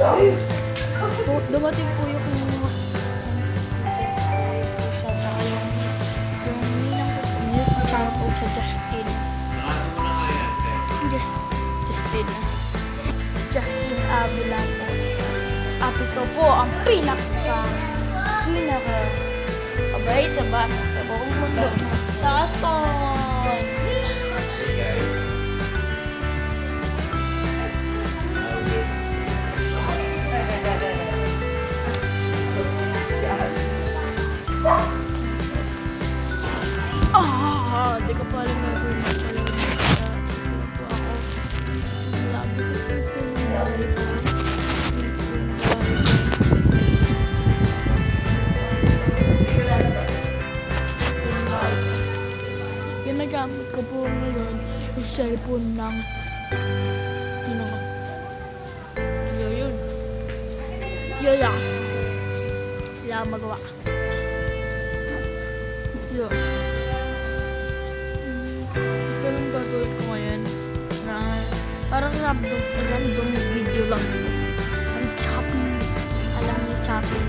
Po, dumating po yung siya tsaka yung yung ninang ko po, yung channel po sa Justin. Just, Justin. Justin Avila po. At ito po ang pinaka pinaka kabait sa ba sa buong mundo. Sa Aston! Ah, di ka pala na po na ako. Ko pinag Ginagamit ko po ngayon yung cellphone ng sino ko? Yun yun. Yun lang. Wala magawa. Yun. Parang random, random video lang. Ang chopping. Alam niyo chopping.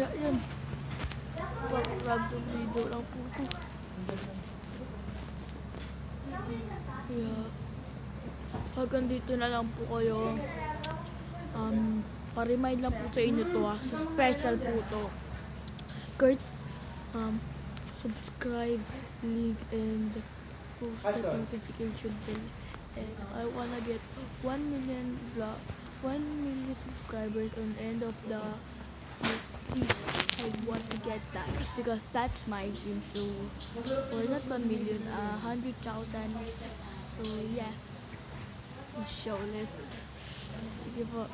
Kaya yan. Random video lang po ko. Kaya, hanggang dito na lang po kayo. Um, pa-remind lang po sa inyo to ah. So, special po to. Kurt, um, subscribe, link, and post the notification bell. And I wanna get 1 million vlog, 1 million subscribers on the end of the please I want to get that because that's my dream. So or not 1 million uh, 100,000 so yeah. Show ulit sige po.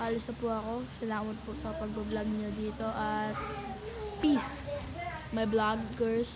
Alis na po ako. Salamat po sa pag-vlog nyo dito at peace my vloggers